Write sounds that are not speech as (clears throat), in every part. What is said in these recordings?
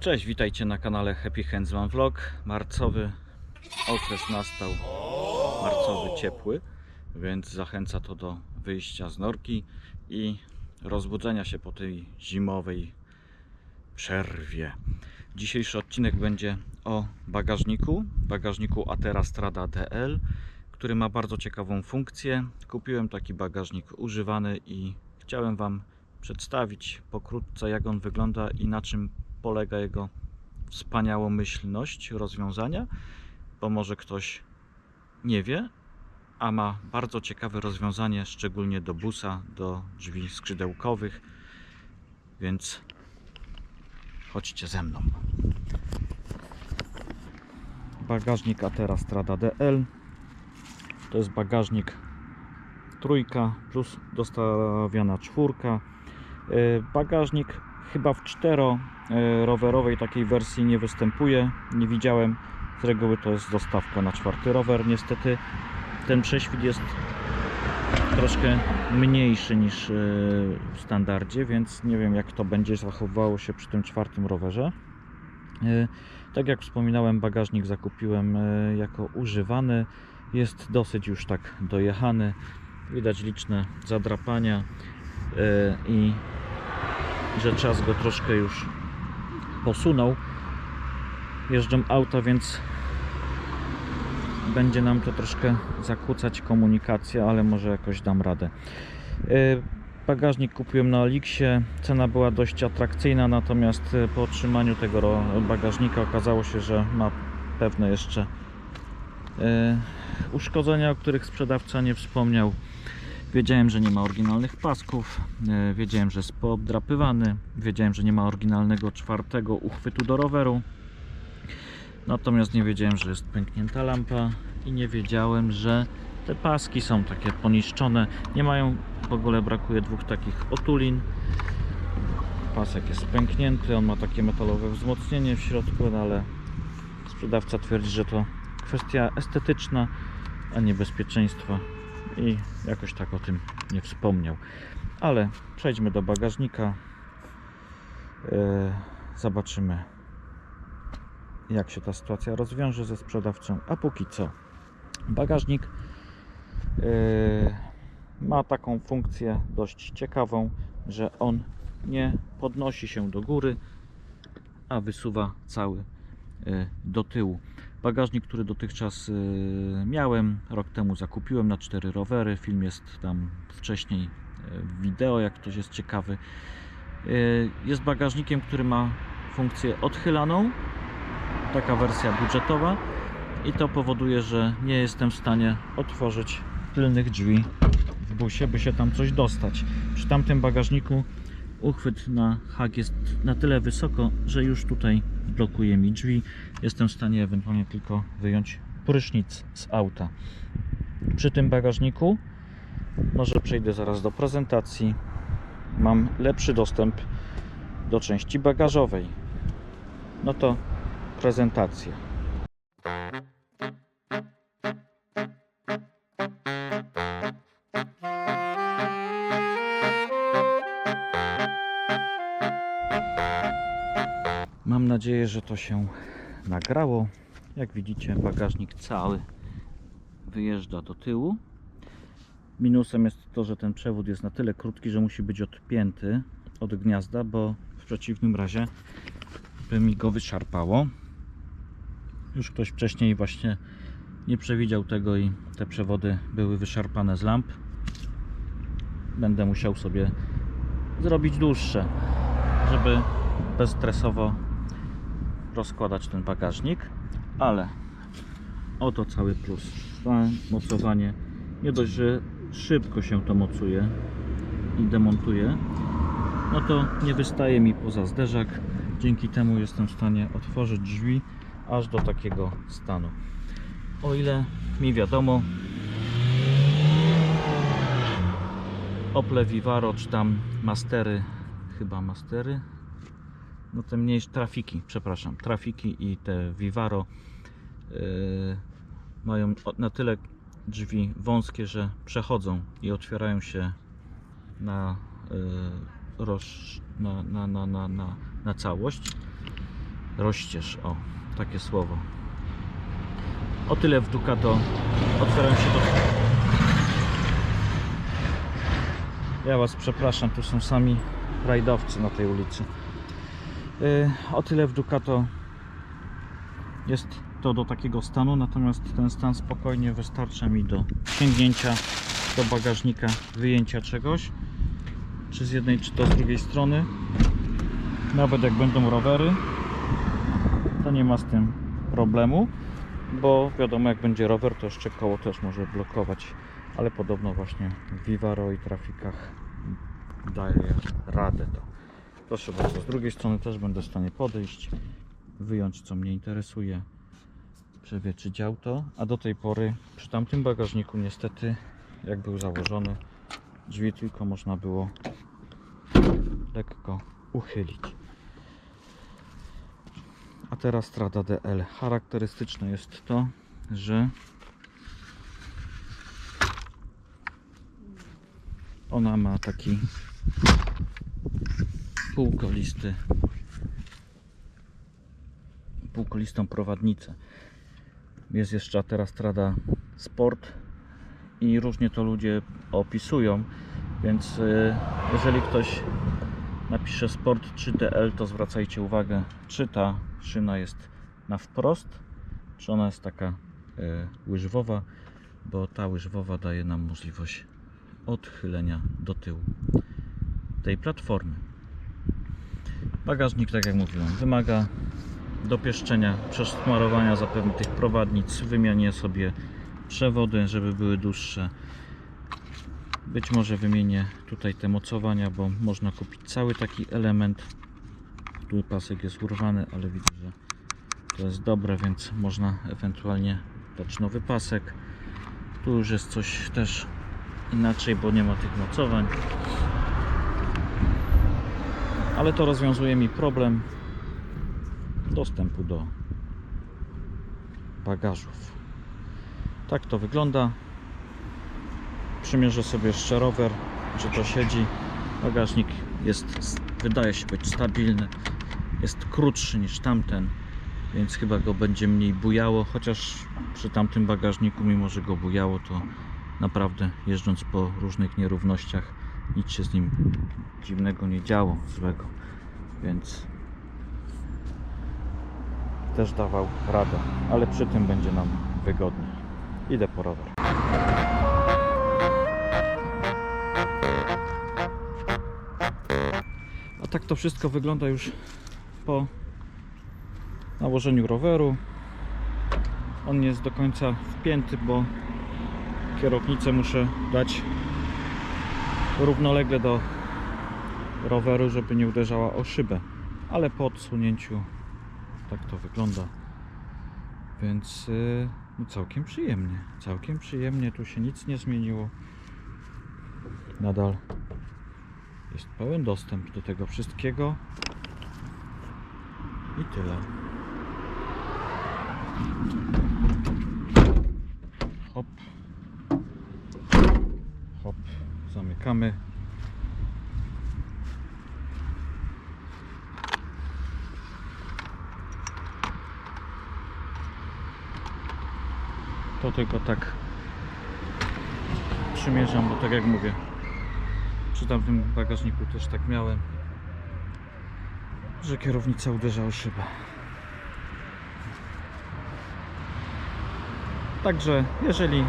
Cześć, witajcie na kanale Happy Handsman Vlog. Marcowy okres nastał, marcowy ciepły, więc zachęca to do wyjścia z norki i rozbudzenia się po tej zimowej przerwie. Dzisiejszy odcinek będzie o bagażniku, bagażniku Atera Strada DL, który ma bardzo ciekawą funkcję. Kupiłem taki bagażnik używany i chciałem Wam przedstawić pokrótce jak on wygląda i na czym polega jego wspaniałomyślność rozwiązania, bo może ktoś nie wie, a ma bardzo ciekawe rozwiązanie, szczególnie do busa, do drzwi skrzydełkowych, więc chodźcie ze mną. Bagażnik Atera Strada DL to jest bagażnik trójka plus dostawiana czwórka. Yy, Bagażnik chyba w cztero rowerowej takiej wersji nie występuje. Nie widziałem. Z reguły to jest dostawka na czwarty rower. Niestety ten prześwit jest troszkę mniejszy niż e, w standardzie, więc nie wiem jak to będzie zachowywało się przy tym czwartym rowerze. E, Tak jak wspominałem, bagażnik zakupiłem e, jako używany. Jest dosyć już tak dojechany. Widać liczne zadrapania i że czas go troszkę już posunął. Jeżdżą auta, więc będzie nam to troszkę zakłócać komunikację, ale może jakoś dam radę. Yy, Bagażnik kupiłem na Oliksie. Cena była dość atrakcyjna, natomiast yy, po otrzymaniu tego bagażnika okazało się, że ma pewne jeszcze yy, uszkodzenia, o których sprzedawca nie wspomniał. Wiedziałem, że nie ma oryginalnych pasków, e, wiedziałem, że jest poobdrapywany, wiedziałem, że nie ma oryginalnego czwartego uchwytu do roweru. Natomiast nie wiedziałem, że jest pęknięta lampa i nie wiedziałem, że te paski są takie poniszczone. Nie mają, w ogóle brakuje dwóch takich otulin. Pasek jest pęknięty, on ma takie metalowe wzmocnienie w środku, no ale sprzedawca twierdzi, że to kwestia estetyczna, a nie bezpieczeństwa i jakoś tak o tym nie wspomniał. Ale przejdźmy do bagażnika. E, Zobaczymy, jak się ta sytuacja rozwiąże ze sprzedawcą. A póki co, bagażnik e, ma taką funkcję dość ciekawą, że on nie podnosi się do góry, a wysuwa cały e, do tyłu. Bagażnik, który dotychczas y, miałem, rok temu zakupiłem na cztery rowery. Film jest tam wcześniej y, w wideo, jak ktoś jest ciekawy. Y, Jest bagażnikiem, który ma funkcję odchylaną, taka wersja budżetowa i to powoduje, że nie jestem w stanie otworzyć tylnych drzwi w busie, by się tam coś dostać. Przy tamtym bagażniku uchwyt na hak jest na tyle wysoko, że już tutaj blokuje mi drzwi. Jestem w stanie ewentualnie tylko wyjąć prysznic z auta. Przy tym bagażniku, może przejdę zaraz do prezentacji, mam lepszy dostęp do części bagażowej. No to prezentacja. Nadzieję, że to się nagrało. Jak widzicie, bagażnik cały wyjeżdża do tyłu. Minusem jest to, że ten przewód jest na tyle krótki, że musi być odpięty od gniazda, bo w przeciwnym razie by mi go wyszarpało. Już ktoś wcześniej właśnie nie przewidział tego i te przewody były wyszarpane z lamp. Będę musiał sobie zrobić dłuższe, żeby bezstresowo rozkładać ten bagażnik, ale oto cały plus. Mocowanie nie dość, że szybko się to mocuje i demontuje, no to nie wystaje mi poza zderzak. Dzięki temu jestem w stanie otworzyć drzwi aż do takiego stanu. O ile mi wiadomo, Opel Vivaro czy tam Mastery, chyba Mastery, no te mniejsze trafiki, przepraszam, trafiki i te Vivaro yy, mają na tyle drzwi wąskie, że przechodzą i otwierają się na, yy, roz, na, na, na, na, na, na całość. rozścież. O, takie słowo. O tyle w Ducato otwieram się do... Ja Was przepraszam, tu są sami rajdowcy na tej ulicy. Yy, o tyle w Ducato jest to do takiego stanu, natomiast ten stan spokojnie wystarcza mi do sięgnięcia do bagażnika, wyjęcia czegoś, czy z jednej, czy to z drugiej strony. Nawet jak będą rowery, to nie ma z tym problemu, bo wiadomo, jak będzie rower, to jeszcze koło też może blokować, ale podobno właśnie w Vivaro i trafikach daje radę to. Proszę bardzo, z drugiej strony też będę w stanie podejść, wyjąć co mnie interesuje, przewietrzyć auto, a do tej pory przy tamtym bagażniku niestety, jak był założony, drzwi tylko można było lekko uchylić. A teraz Strada DL. Charakterystyczne jest to, że ona ma taki półkolisty półkolistą prowadnicę. Jest jeszcze teraz Strada Sport i różnie to ludzie opisują, więc y, jeżeli ktoś napisze Sport 3DL, to zwracajcie uwagę, czy ta szyna jest na wprost, czy ona jest taka y, łyżwowa, bo ta łyżwowa daje nam możliwość odchylenia do tyłu tej platformy. Bagażnik, tak jak mówiłem, wymaga dopieszczenia, przesmarowania zapewne tych prowadnic, wymianie sobie przewody, żeby były dłuższe. Być może wymienię tutaj te mocowania, bo można kupić cały taki element. Tu pasek jest urwany, ale widzę, że to jest dobre, więc można ewentualnie dać nowy pasek. Tu już jest coś też inaczej, bo nie ma tych mocowań. Ale to rozwiązuje mi problem dostępu do bagażów. Tak to wygląda. Przymierzę sobie jeszcze rower, czy to siedzi. Bagażnik jest, wydaje się być stabilny. Jest krótszy niż tamten, więc chyba go będzie mniej bujało. Chociaż przy tamtym bagażniku, mimo że go bujało, to naprawdę jeżdżąc po różnych nierównościach, nic się z nim dziwnego nie działo, złego. Więc też dawał radę, ale przy tym będzie nam wygodniej. Idę po rower. A tak to wszystko wygląda już po nałożeniu roweru. On nie jest do końca wpięty, bo kierownicę muszę dać równolegle do roweru, żeby nie uderzała o szybę. Ale po odsunięciu tak to wygląda. Więc yy, no całkiem przyjemnie. Całkiem przyjemnie. Tu się nic nie zmieniło. Nadal jest pełen dostęp do tego wszystkiego. I tyle. Zamykamy. To tylko tak przymierzam, bo tak jak mówię, przy tamtym bagażniku też tak miałem, że kierownica uderza o szybę. Także jeżeli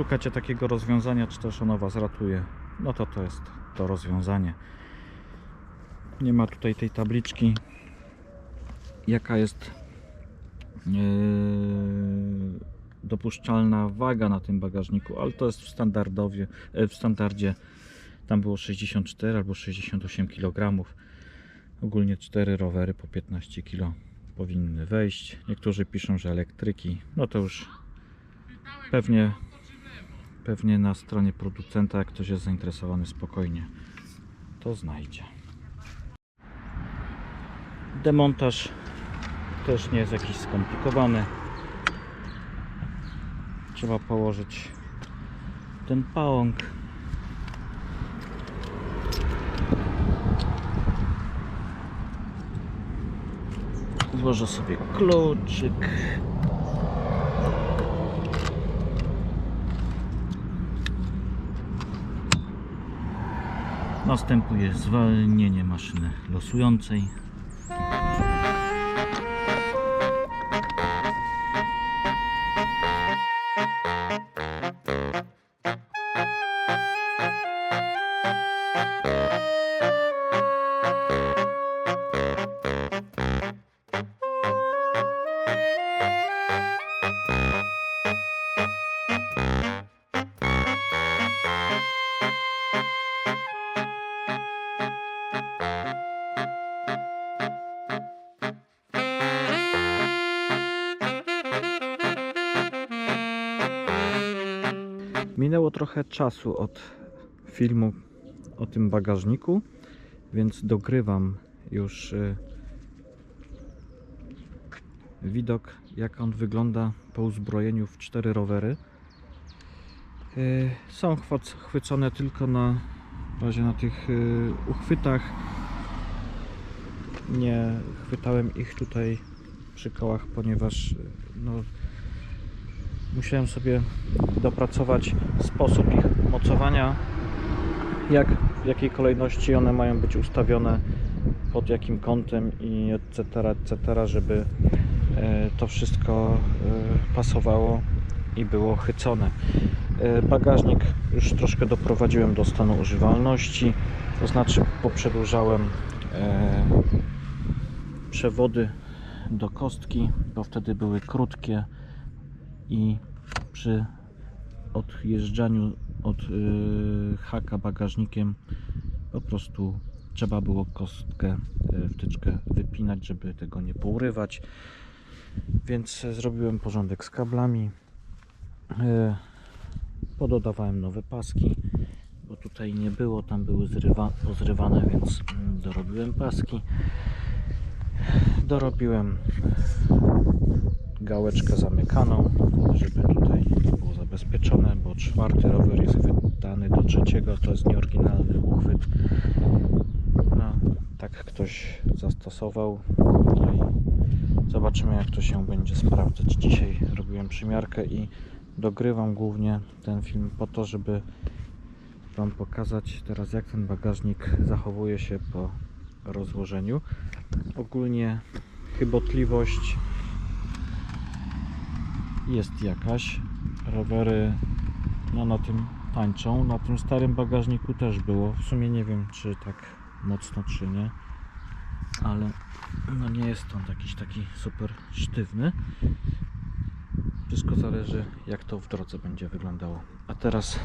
szukacie takiego rozwiązania, czy też ono Was ratuje, no to to jest to rozwiązanie. Nie ma tutaj tej tabliczki, jaka jest yy, dopuszczalna waga na tym bagażniku, ale to jest w standardowie, e, w standardzie tam było 64 albo 68 kg. Ogólnie 4 rowery po 15 kg powinny wejść. Niektórzy piszą, że elektryki, no to już pewnie pewnie na stronie producenta, jak ktoś jest zainteresowany spokojnie, to znajdzie. Demontaż też nie jest jakiś skomplikowany. Trzeba położyć ten pałąk. Włożę sobie kluczyk. Następuje zwolnienie maszyny losującej. Minęło trochę czasu od filmu o tym bagażniku, więc dogrywam już y, widok, jak on wygląda po uzbrojeniu w cztery rowery. Y, Są chwycone tylko na razie na tych y, uchwytach. Nie chwytałem ich tutaj przy kołach, ponieważ no, musiałem sobie dopracować sposób ich mocowania, jak, w jakiej kolejności one mają być ustawione, pod jakim kątem i etc., etc., żeby e, to wszystko e, pasowało i było chycone. E, Bagażnik już troszkę doprowadziłem do stanu używalności, to znaczy poprzedłużałem przewody do kostki, bo wtedy były krótkie i przy odjeżdżaniu od y, haka bagażnikiem po prostu trzeba było kostkę, y, wtyczkę wypinać, żeby tego nie pourywać. Więc zrobiłem porządek z kablami. Y, pododawałem nowe paski, bo tutaj nie było, tam były zrywa, pozrywane, więc mm, dorobiłem paski. Dorobiłem gałeczkę zamykaną, żeby tutaj było zabezpieczone, bo czwarty rower jest wydany do trzeciego, to jest nieoryginalny uchwyt. No, tak ktoś zastosował no i zobaczymy jak to się będzie sprawdzać. Dzisiaj robiłem przymiarkę i dogrywam głównie ten film po to, żeby Wam pokazać teraz jak ten bagażnik zachowuje się po rozłożeniu. Ogólnie chybotliwość jest jakaś. Rowery no, na tym tańczą. Na tym starym bagażniku też było. W sumie nie wiem, czy tak mocno, czy nie. Ale no nie jest on jakiś taki super sztywny. Wszystko zależy, jak to w drodze będzie wyglądało. A teraz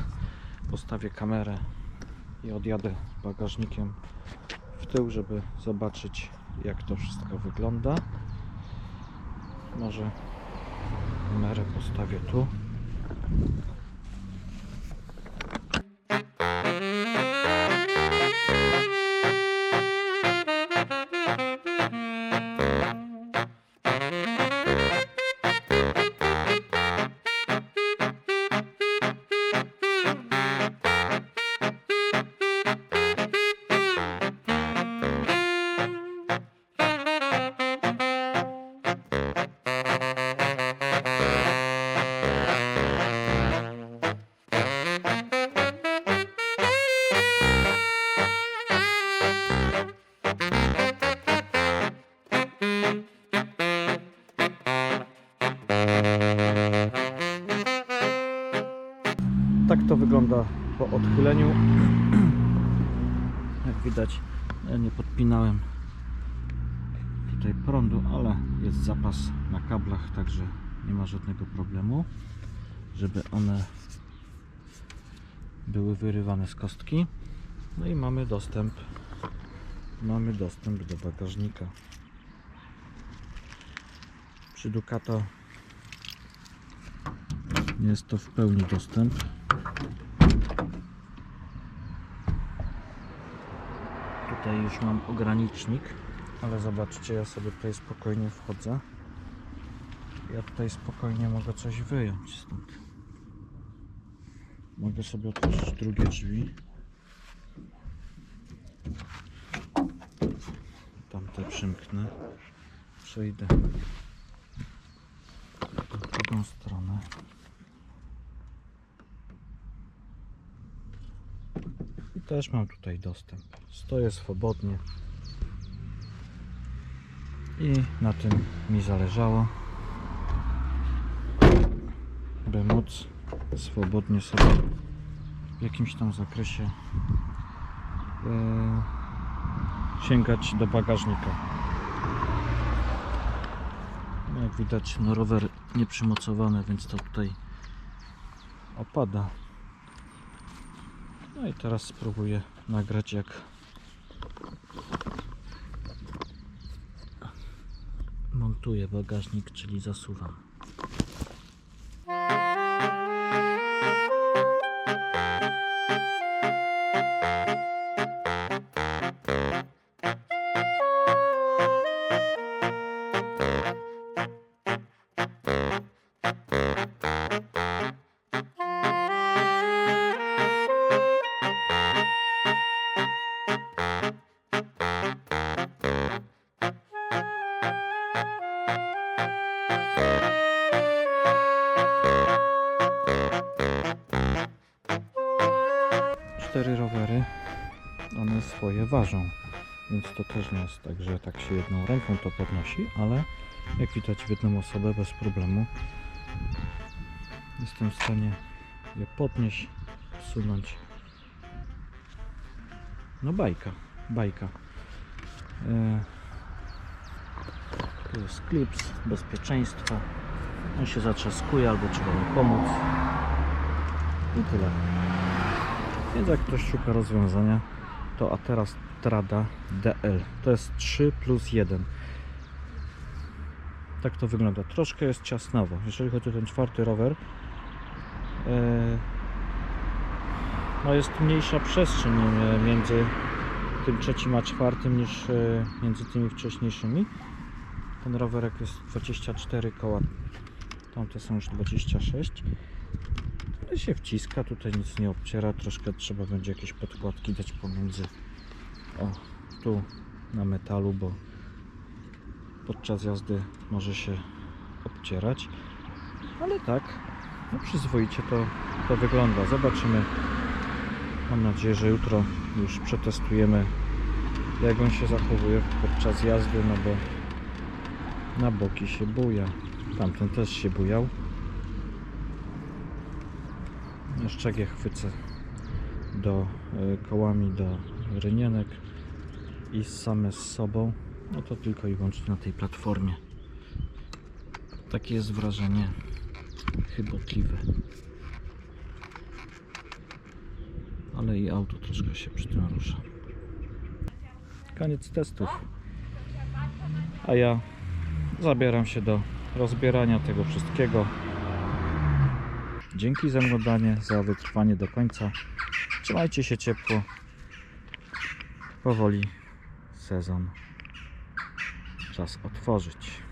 postawię kamerę i odjadę bagażnikiem w tył, żeby zobaczyć, jak to wszystko wygląda. Może kamerę postawię tu. Tak to wygląda po odchyleniu. (clears throat) Jak widać, ja nie podpinałem tutaj prądu, ale jest zapas na kablach, także nie ma żadnego problemu, żeby one były wyrywane z kostki. No i mamy dostęp mamy dostęp do bagażnika. Przy Ducato jest to w pełni dostęp. Tutaj już mam ogranicznik, ale zobaczcie, ja sobie tutaj spokojnie wchodzę. Ja tutaj spokojnie mogę coś wyjąć stąd. Mogę sobie otworzyć drugie drzwi. Tamte przymknę. przejdę w drugą stronę. Też mam tutaj dostęp. Stoję swobodnie. I na tym mi zależało, by móc swobodnie sobie w jakimś tam zakresie e, sięgać do bagażnika. Jak widać, no rower nieprzymocowany, więc to tutaj opada. No i teraz spróbuję nagrać jak montuję bagażnik, czyli zasuwam. One swoje ważą, więc to też nie jest tak, że tak się jedną ręką to podnosi, ale jak widać w jedną osobę bez problemu jestem w stanie je podnieść, wsunąć. No bajka, bajka. E, tu jest klips bezpieczeństwa. On się zatrzaskuje albo trzeba mu pomóc. I tyle. Więc jak ktoś szuka rozwiązania, to a teraz Trada DL. To jest 3 plus 1. Tak to wygląda. Troszkę jest ciasnowo. Jeżeli chodzi o ten czwarty rower, e, no jest mniejsza przestrzeń e, między tym trzecim a czwartym niż e, między tymi wcześniejszymi. Ten rowerek jest 24 koła, tamte są już 26. Ale się wciska, tutaj nic nie obciera, troszkę trzeba będzie jakieś podkładki dać pomiędzy o, tu na metalu, bo podczas jazdy może się obcierać, ale tak, no przyzwoicie to, to wygląda. Zobaczymy, mam nadzieję, że jutro już przetestujemy jak on się zachowuje podczas jazdy, no bo na boki się buja, tamten też się bujał. Je chwycę do y, kołami do rynienek i same z sobą, no to tylko i wyłącznie na tej platformie. Takie jest wrażenie chybotliwe. Ale i auto troszkę się przy tym rusza. Koniec testów. A ja zabieram się do rozbierania tego wszystkiego. Dzięki za oglądanie, za wytrwanie do końca. Trzymajcie się ciepło. Powoli sezon czas otworzyć.